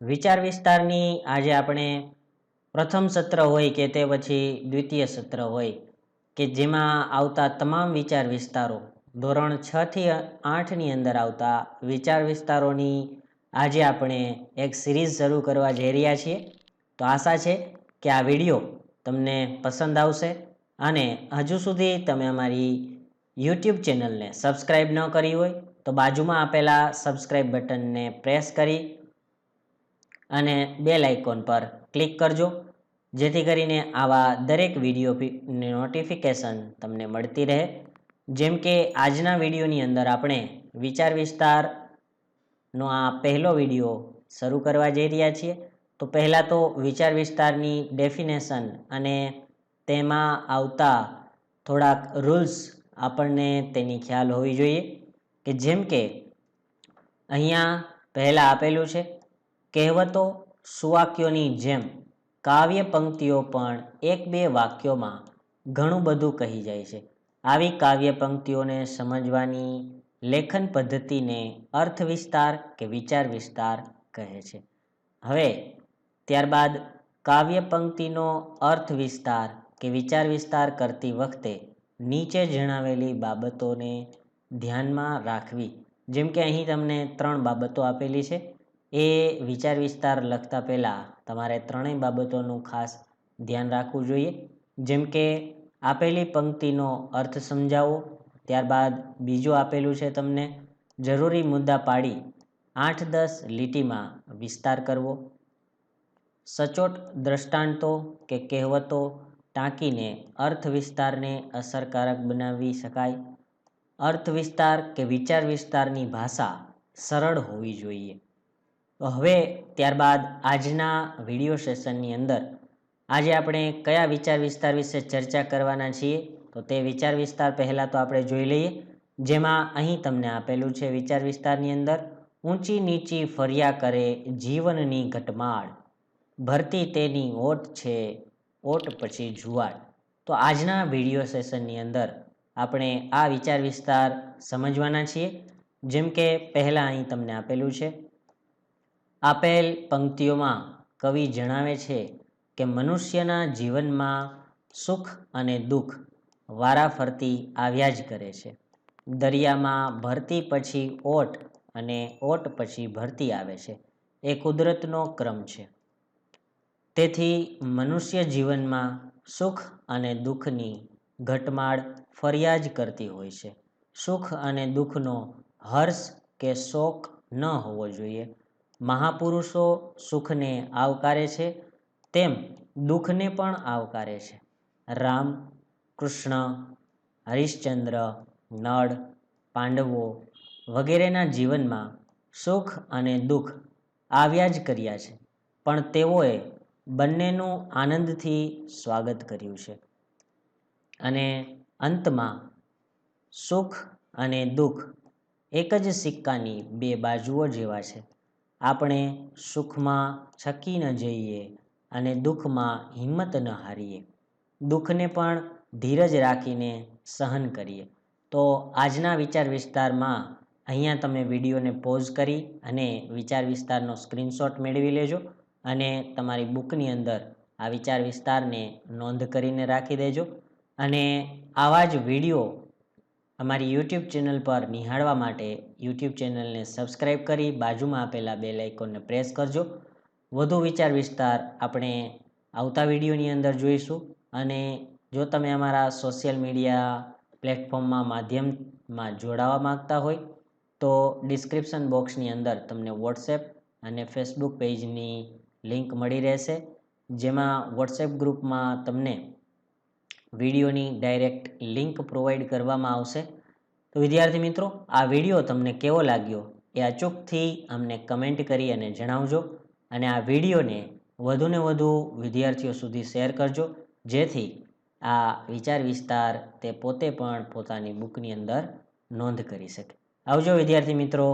વિચાર વિસ્તારની આજે આપણે પ્રથમ સત્ર હોય કે તે પછી દ્વિતીય સત્ર હોય કે જેમાં આવતા તમામ વિચાર વિસ્તારો ધોરણ છ થી આઠની અંદર આવતા વિચાર વિસ્તારોની આજે આપણે એક સિરીઝ શરૂ કરવા જઈ રહ્યા છીએ. તો આશા છે કે આ વીડિયો તમને પસંદ આવશે અને હજુ સુધી તમે અમારી યુટ્યુબ ચેનલને સબસ્ક્રાઈબ ન કરી હોય તો બાજુમાં આપેલા સબસ્ક્રાઈબ બટનને પ્રેસ કરી અને બેલ આઇકોન પર ક્લિક કરજો. જેથી કરીને આવા દરેક વીડિયો નોટિફિકેશન તમને મળતી રહે. જેમ કે આજના વિડીયોની અંદર આપણે વિચાર વિસ્તારનો આ પહેલો વીડિયો શરૂ કરવા જઈ રહ્યા છીએ. તો પહેલાં તો વિચાર વિસ્તારની ડેફિનેશન અને તેમાં આવતા થોડાક રૂલ્સ આપણને તેની ખ્યાલ હોવી જોઈએ. કે જેમ કે અહીંયા પહેલાં આપેલું છે કહેવતો, સુવાક્યોની જેમ, કાવ્ય પંક્તિઓ પણ એક બે વાક્યોમાં ઘણું બધું કહી જાય છે. આવી કાવ્ય પંક્તિઓને સમજવાની લેખન પદ્ધતિને અર્થ વિસ્તાર કે વિચાર વિસ્તાર કહે છે. હવે, ત્યારબાદ કાવ્ય પંક્તિનો અર્થ વિસ્તાર કે વિચાર વિસ્તાર કરતી વખતે નીચે જણાવેલી બાબતોને ધ્યાનમાં રાખવી. જેમ કે અહીં તમને ત્રણ બાબતો આપેલી છે. એ વિચાર વિસ્તાર લખતા પહેલાં તમારે ત્રણેય બાબતોનું ખાસ ધ્યાન રાખવું જોઈએ. જેમ કે, આપેલી પંક્તિનો અર્થ સમજાવો, ત્યારબાદ બીજું આપેલું છે તમને, જરૂરી મુદ્દા પાડી, આઠ દસ લીટીમાં વિસ્તાર કરવો. સચોટ દ્રષ્ટાંતો કે કહેવતો ટાંકીને અર્થ વિસ્તારને અસરકારક બનાવી શકાય. અર્થ વિસ્તાર કે વિચાર વિસ્તારની ભાષા સરળ હોવી જોઈએ. તો હવે ત્યારબાદ આજના વીડિયો સેશનની અંદર આજે આપણે કયા વિચાર વિસ્તાર વિશે ચર્ચા કરવાના છીએ તો તે વિચાર વિસ્તાર પહેલાં તો આપણે જોઈ લઈએ. જેમાં અહીં તમને આપેલું છે વિચાર વિસ્તારની અંદર, ઊંચી નીચી ફર્યા કરે જીવનની ઘટમાળ. ભરતી તેની ઓટ છે, ઓટ પછી જુવાળ. તો આજના વીડિયો સેશનની અંદર આપણે આ વિચાર વિસ્તાર સમજવાના છીએ. જેમ કે પહેલાં અહીં તમને આપેલું છે આપેલ પંક્તિઓમાં કવિ જણાવે છે કે મનુષ્યના જીવનમાં સુખ અને દુઃખ વારાફરતી આવ્યા જ કરે છે. દરિયામાં ભરતી પછી ઓટ અને ઓટ પછી ભરતી આવે છે. એ કુદરતનો ક્રમ છે. તેથી મનુષ્ય જીવનમાં સુખ અને દુઃખની ઘટમાળ ફરિયાદ કરતી હોય છે. સુખ અને દુઃખનો હર્ષ કે શોક ન હોવો જોઈએ. મહાપુરુષો સુખને આવકારે છે, તેમ દુઃખને પણ આવકારે છે. રામ, કૃષ્ણ, હરિશ્ચંદ્ર, નળ, પાંડવો વગેરેના જીવનમાં સુખ અને દુઃખ આવ્યા જ કર્યા છે, પણ તેઓએ બંનેનું આનંદથી સ્વાગત કર્યું છે. અને અંતમાં સુખ અને દુઃખ એક જ સિક્કાની બે બાજુઓ જેવા છે. આપણે સુખમાં છકી ન જઈએ અને દુઃખમાં હિંમત ન હારીએ. દુઃખને પણ ધીરજ રાખીને સહન કરીએ. તો આજના વિચાર વિસ્તારમાં અહીંયા તમે વિડીયોને પોઝ કરી અને વિચાર વિસ્તારનો સ્ક્રીનશોટ મેળવી લેજો અને તમારી બુકની અંદર આ વિચાર વિસ્તારને નોંધ કરીને રાખી દેજો. અને આવા જ વીડિયો અમારી યુટ્યુબ ચેનલ પર નિહાળવા માટે યુટ્યુબ ચેનલને સબસ્ક્રાઈબ કરી બાજુમાં આપેલા બે લાઇકોનને પ્રેસ કરજો. વધુ વિચાર વિસ્તાર આપણે આવતા વિડીયોની અંદર જોઈશું અને જો તમે અમારા સોશિયલ મીડિયા પ્લેટફોર્મમાં માધ્યમમાં જોડાવા માગતા હોય તો ડિસ્ક્રિપ્શન બોક્સની અંદર તમને વોટ્સએપ અને ફેસબુક પેજની લિંક મળી રહેશે. જેમાં વોટ્સએપ ગ્રુપમાં તમને વિડીયોની ડાયરેક્ટ લિંક પ્રોવાઈડ કરવામાં આવશે. તો વિદ્યાર્થી મિત્રો, આ વીડિયો તમને કેવો લાગ્યો એ અચૂકથી અમને કમેન્ટ કરી અને જણાવજો અને આ વિડીયોને વધુને વધુ વિદ્યાર્થીઓ સુધી શેર કરજો, જેથી આ વિચાર વિસ્તાર તે પોતે પણ પોતાની બુકની અંદર નોંધ કરી શકે. આવજો વિદ્યાર્થી મિત્રો.